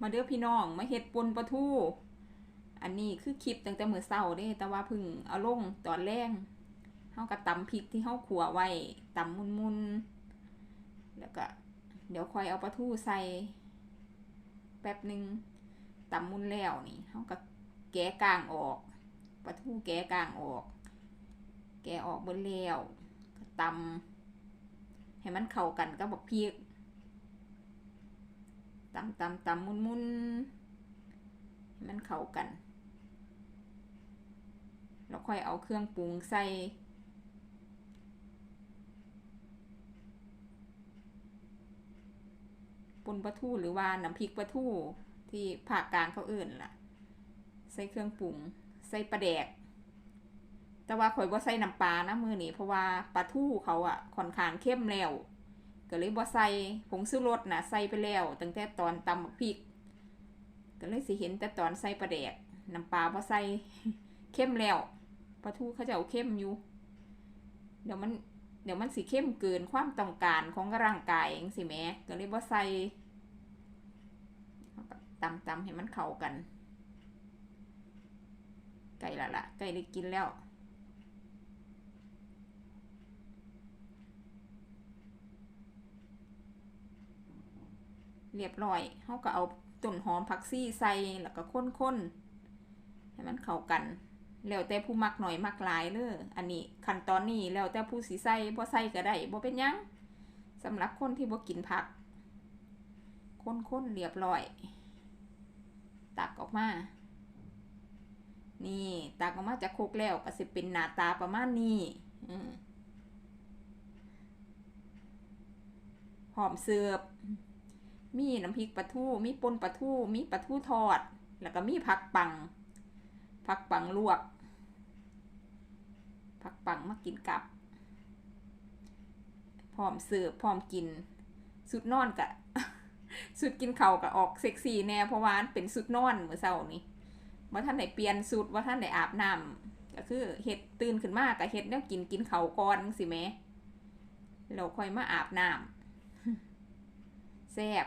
มาเด้อพี่น้องมาเฮ็ดปนปลาทูอันนี้คือคลิปตั้งแต่มื้อเช้าเด้ แต่ว่าพิ่งเอาลงตอนแรงเฮาก็ตำพริกที่เฮาขัวไว้ตำมุนๆแล้วก็ เดี๋ยวค่อยเอาปลาทูใส่ แป๊บหนึงตำมุนแล้วนี่เฮาก็แกะกลางออกปลาทูแกะกลางออก แกะออกบิดแล้วตำให้มันเข้ากันกับบักพริก ตำตำตำมุนมุนให้มันเข้ากัน แล้วค่อยเอาเครื่องปรุงใส่ปนปลาทูหรือว่าน้ำพริกปลาทูที่ภาคกลางเขาเอื่นล่ะ ใส่เครื่องปรุง ใส่ปลาแดก แต่ว่าข่อยบ่าใส่น้ำปลานะมือนี้เพราะว่าปลาทูเขาอะค่อนข้างเข้มแล้ว ก็เลยบ่ใส่ผงชูรสนะใส่ไปแล้ว ตั้งแต่ตอนตำพริก ก็เลยสิเห็นแต่ตอนใส่ปลาแดกน้ำปลาบ่ใส่เข้มแล้วปลาทูเขาจะเอาเข้มอยู่ เดี๋ยวมันเดี๋ยวมันสิเข้มเกินความต้องการของร่างกายเองสิแม่ก็เลยบ่ใส่ตำตำให้มันเข้ากันไก่ละละไก่ได้กินแล้ว เรียบร้อยเขาก็เอาต้นหอมผักซี่ใส่แล้วก็ค้นๆให้มันเข้ากัน แล้วแต่ผู้มักหน่อยมักหลายเลยอันนี้ขั้นตอนนี้แล้วแต่ผู้สีใส่บ่ใส่ก็ได้บ่เป็นยังสำหรับคนที่บ่กินผัก ค้นๆเรียบร้อย ตักออกมา นี่ตักออกมาจากโครกแล้วก็สิเป็นหน้าตาประมาณนี้อหอมเสิร์ฟ มีน้ำพริกปลาทูมีปนปลาทูมีปลาทูทอด แล้วก็มีผักปัง ผักปังลวก ผักปังมากินกับ พร้อมเสิร์ฟพร้อมกิน สุดนอนกะสุดกินเข่ากะออกเซ็กซี่แน่เพราะว่าเป็นสุดนอนเมื่อเช้านี้ว่าท่านไหนเปลี่ยนสุดว่าท่านไหนอาบน้ำก็คือเห็ดตื่นขึ้นมากกะเห็ดแล้วกินกินเข่าก่อนสิแม่เราค่อยมาอาบน้ำแซ่บ